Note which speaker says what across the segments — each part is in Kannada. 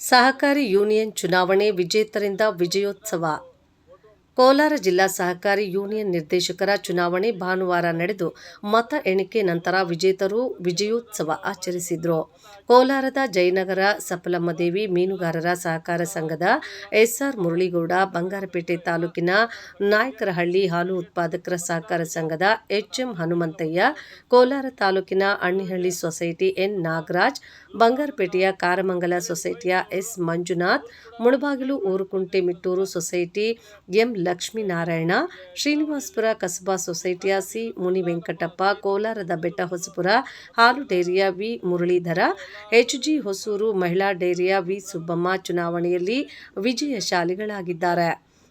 Speaker 1: ಸಹಕಾರಿ
Speaker 2: ಯೂನಿಯನ್ ಚುನಾವಣೆ ವಿಜೇತರಿಂದ ವಿಜಯೋತ್ಸವ. ಕೋಲಾರ ಜಿಲ್ಲಾ ಸಹಕಾರಿ ಯೂನಿಯನ್ ನಿರ್ದೇಶಕರ ಚುನಾವಣೆ ಭಾನುವಾರ ನಡೆದು ಮತ ಎಣಿಕೆ ನಂತರ ವಿಜೇತರು ವಿಜಯೋತ್ಸವ ಆಚರಿಸಿದ್ರು. ಕೋಲಾರದ ಜಯನಗರ ಸಫಲಮ್ಮದೇವಿ ಮೀನುಗಾರರ ಸಹಕಾರ ಸಂಘದ ಎಸ್ಆರ್ ಮುರಳಿಗೌಡ, ಬಂಗಾರಪೇಟೆ ತಾಲೂಕಿನ ನಾಯಕರಹಳ್ಳಿ ಹಾಲು ಉತ್ಪಾದಕರ ಸಹಕಾರ ಸಂಘದ ಎಚ್ಎಂ ಹನುಮಂತಯ್ಯ, ಕೋಲಾರ ತಾಲೂಕಿನ ಅಣ್ಣಿಹಳ್ಳಿ ಸೊಸೈಟಿ ಎನ್ ನಾಗರಾಜ್, ಬಂಗಾರಪೇಟೆಯ ಕಾರಮಂಗಲ ಸೊಸೈಟಿಯ S Manjunath, Mulbagal Urukunte Mittur society M Lakshminarayana, Srinivaspur Kasaba ಸೊಸೈಟಿಯ ಸಿ ಮುನಿ ವೆಂಕಟಪ್ಪ ಕೋಲಾರದ ಬೆಟ್ಟಹೊಸಪುರ ಹಾಲು ಡೈರಿಯ ವಿ ಮುರಳೀಧರ ಎಚ್ಜಿ ಹೊಸೂರು ಮಹಿಳಾ ಡೈರಿಯ ವಿ ಸುಬ್ಬಮ್ಮ ಚುನಾವಣೆಯಲ್ಲಿ ವಿಜಯಶಾಲಿಗಳಾಗಿದ್ದಾರೆ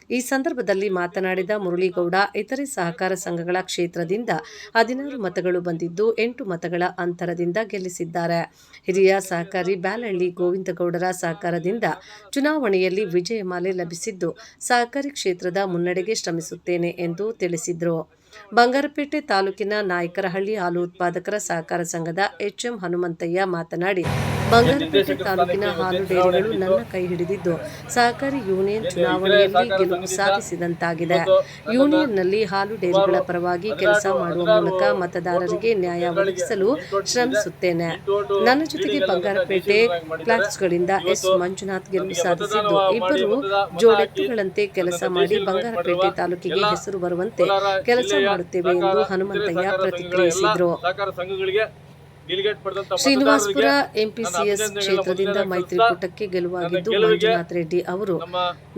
Speaker 2: ಈ ಸಂದರ್ಭದಲ್ಲಿ ಮಾತನಾಡಿದ ಮುರಳಿಗೌಡ, ಇತರೆ ಸಹಕಾರ ಸಂಘಗಳ ಕ್ಷೇತ್ರದಿಂದ ಹದಿನಾರು ಮತಗಳು ಬಂದಿದ್ದು ಎಂಟು ಮತಗಳ ಅಂತರದಿಂದ ಗೆಲ್ಲಿಸಿದ್ದಾರೆ. ಹಿರಿಯ ಸಹಕಾರಿ ಬ್ಯಾಲಹಳ್ಳಿ ಗೋವಿಂದಗೌಡರ ಸಹಕಾರದಿಂದ ಚುನಾವಣೆಯಲ್ಲಿ ವಿಜಯಮಾಲೆ ಲಭಿಸಿದ್ದು, ಸಹಕಾರಿ ಕ್ಷೇತ್ರದ ಮುನ್ನಡೆಗೆ ಶ್ರಮಿಸುತ್ತೇನೆ ಎಂದು ತಿಳಿಸಿದರು. ಬಂಗಾರಪೇಟೆ ತಾಲೂಕಿನ ನಾಯಕರಹಳ್ಳಿ ಹಾಲು ಉತ್ಪಾದಕರ ಸಹಕಾರ ಸಂಘದ ಎಚ್ಎಂ ಹನುಮಂತಯ್ಯ ಮಾತನಾಡಿ ಬಂಗಾರಪೇಟೆ ತಾಲೂಕಿನ ಹಾಲು ಡೈರಿಗಳು ನನ್ನ ಕೈ ಹಿಡಿದಿದ್ದು. ಸಹಕಾರಿ ಯೂನಿಯನ್ ಚುನಾವಣೆಯಲ್ಲಿ ಗೆಲುವು ಸಾಧಿಸಿದಂತಾಗಿದೆ. ಯೂನಿಯನ್ನಲ್ಲಿ ಹಾಲು ಡೈರಿಗಳ ಪರವಾಗಿ ಕೆಲಸ ಮಾಡುವ ಮೂಲಕ ಮತದಾರರಿಗೆ ನ್ಯಾಯ ಒದಗಿಸಲು ಶ್ರಮಿಸುತ್ತೇನೆ. ನನ್ನ ಜೊತೆಗೆ ಬಂಗಾರಪೇಟೆ ಫ್ಲಾಟ್ಸ್ಗಳಿಂದ ಎಸ್ ಮಂಜುನಾಥ್ ಗೆಲುವು ಸಾಧಿಸಿದ್ದು. ಇಬ್ಬರು ಜೋಡೆತ್ತುಗಳಂತೆ ಕೆಲಸ ಮಾಡಿ ಬಂಗಾರಪೇಟೆ ತಾಲೂಕಿಗೆ ಹೆಸರು ಬರುವಂತೆ ಕೆಲಸ ಮಾಡುತ್ತೇವೆ ಎಂದು ಹನುಮಂತಯ್ಯ ಪ್ರತಿಕ್ರಿಯಿಸಿದರು.
Speaker 1: ಸಹಕಾರ ಸಂಘಗಳಿಗೆ
Speaker 2: ಶ್ರೀನಿವಾಸಪುರ ಎಂಪಿಸಿಎಸ್ ಕ್ಷೇತ್ರದಿಂದ
Speaker 1: ಮೈತ್ರಿ
Speaker 2: ಮೈತ್ರಿಕೂಟಕ್ಕೆ ಗೆಲುವಾಗಿದ್ದು ಮಂಜುನಾಥ್ ರೆಡ್ಡಿ ಅವರು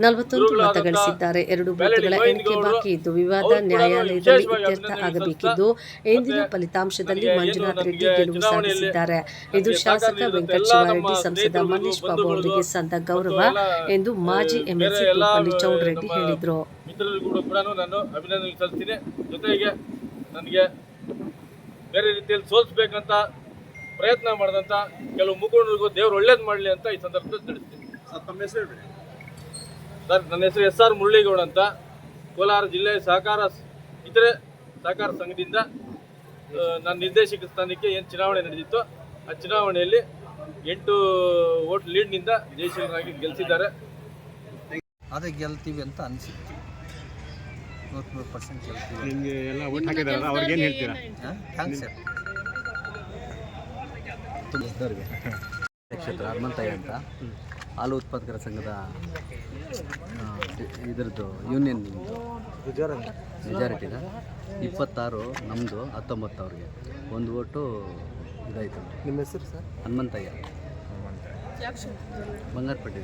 Speaker 2: ನಲವತ್ತೊಂದು ಮತ ಗಳಿಸಿದ್ದಾರೆ ಎರಡು ಬೂತ್ಗಳ ಎಣಿಕೆ ಬಾಕಿ ಇದ್ದು ವಿವಾದ ನ್ಯಾಯಾಲಯದಲ್ಲಿ ಇತ್ಯರ್ಥ ಆಗಬೇಕಿದ್ದು. ಇಂದಿನ ಫಲಿತಾಂಶದಲ್ಲಿ ಮಂಜುನಾಥ್ ರೆಡ್ಡಿ ಗೆಲುವು ಸಾಧಿಸಿದ್ದಾರೆ. ಇದು ಶಾಸಕ ವೆಂಕಟ ಶಿವಾರೆಡ್ಡಿ ಸಂಸದ
Speaker 1: ಮನೀಶ್
Speaker 2: ಮಲ್ಲೇಶ್ ಬಾಬು ಅವರಿಗೆ ಸಂದ ಗೌರವ ಎಂದು ಮಾಜಿ ಎಂಎಲ್ಸಿ ತೂಪಲ್ಲಿ
Speaker 1: ನಮ್ಮ
Speaker 2: ಹೇಳಿದರು.
Speaker 1: ಬೇರೆ ರೀತಿಯಲ್ಲಿ ಸೋಲಿಸ್ಬೇಕಂತ ಪ್ರಯತ್ನ ಮಾಡಿದಂಥ ಕೆಲವು ಮುಖಂಡರಿಗೂ ದೇವರು ಒಳ್ಳೇದು ಮಾಡಲಿ ಅಂತ ಈ ಸಂದರ್ಭದಲ್ಲಿ ತಿಳಿಸ್ತೀನಿ. ಸರ್ ನನ್ನ ಹೆಸರು ಎಸ್ ಆರ್ ಮುರಳಿಗೌಡ ಅಂತ. ಕೋಲಾರ ಜಿಲ್ಲೆ ಸಹಕಾರ ಇತರೆ ಸಹಕಾರ ಸಂಘದಿಂದ ನನ್ನ ನಿರ್ದೇಶಕ ಸ್ಥಾನಕ್ಕೆ ಏನು ಚುನಾವಣೆ ನಡೆದಿತ್ತು ಆ ಚುನಾವಣೆಯಲ್ಲಿ ಎಂಟು ಓಟ್ ಲೀಡ್ನಿಂದ ಜಯಶೀಲರಾಗಿ ಗೆಲ್ಲಿಸಿದ್ದಾರೆ
Speaker 3: ಅದೇ ಗೆಲ್ತೀವಿ ಅಂತ ಅನಿಸುತ್ತೆ. ನೂರು ಪರ್ಸೆಂಟ್ ಗೆಲ್ತೀವಿ
Speaker 4: ನಿಮಗೆ ಎಲ್ಲ ಓಟ್ ಹಾಕಿದಾರಲ್ಲ ಅವ್ರಿಗೆ ಏನು ಹೇಳ್ತೀರಾ?
Speaker 3: Thanks sir?
Speaker 5: ಕ್ಷೇತ್ರ ಹನುಮಂತಯ್ಯ ಅಂತ. ಹಾಲು ಉತ್ಪಾದಕರ ಸಂಘದ ಇದರದ್ದು ಯೂನಿಯನ್ ಮೆಜಾರಿಟಿದ ಇಪ್ಪತ್ತಾರು ನಮ್ಮದು ಹತ್ತೊಂಬತ್ತು ಅವ್ರಿಗೆ. ಒಂದು ಓಟು ಇದಾಯಿತು.
Speaker 3: ನಿಮ್ಮ ಹೆಸರು ಸರ್?
Speaker 5: ಹನುಮಂತಯ್ಯ ಬಂಗಾರಪೇಟೆ.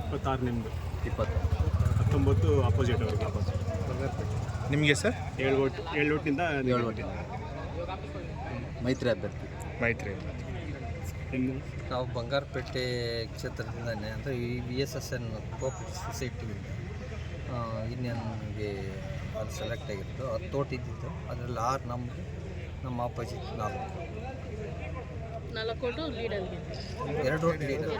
Speaker 4: ಇಪ್ಪತ್ತಾರು ನಿಮ್ಮದು
Speaker 5: ಇಪ್ಪತ್ತು
Speaker 4: ಹತ್ತೊಂಬತ್ತು ಅಪೋಸಿಟ್ ಅವ್ರಿಗೆ.
Speaker 6: ನಿಮಗೆ ಸರ್?
Speaker 4: ಏಳು ಓಟ್ ಏಳು ಓಟಿಂದ
Speaker 5: ಏಳು ಓಟಿಂದ ಮೈತ್ರಿ ಅಭ್ಯರ್ಥಿ.
Speaker 6: ಮೈತ್ರಿ
Speaker 4: ಇನ್ನು?
Speaker 3: ನಾವು ಬಂಗಾರಪೇಟೆ ಕ್ಷೇತ್ರದಿಂದನೇ ಅಂದರೆ ಈ B S S N cooperative ಸೊಸೈಟಿಯಿಂದ ಇನ್ನೇನಿಗೆ ಅದು ಸೆಲೆಕ್ಟ್ ಆಗಿರೋದು. ಅದು ಓಟ್ ಇದ್ದಿದ್ದು ಅದರಲ್ಲಿ ಆರು ನಮ್ಮದು ನಮ್ಮ ಆಪೋಸಿಟ್ ನಾಲ್ಕು. ಎರಡು ಓಟ್ ಲೀಡರ್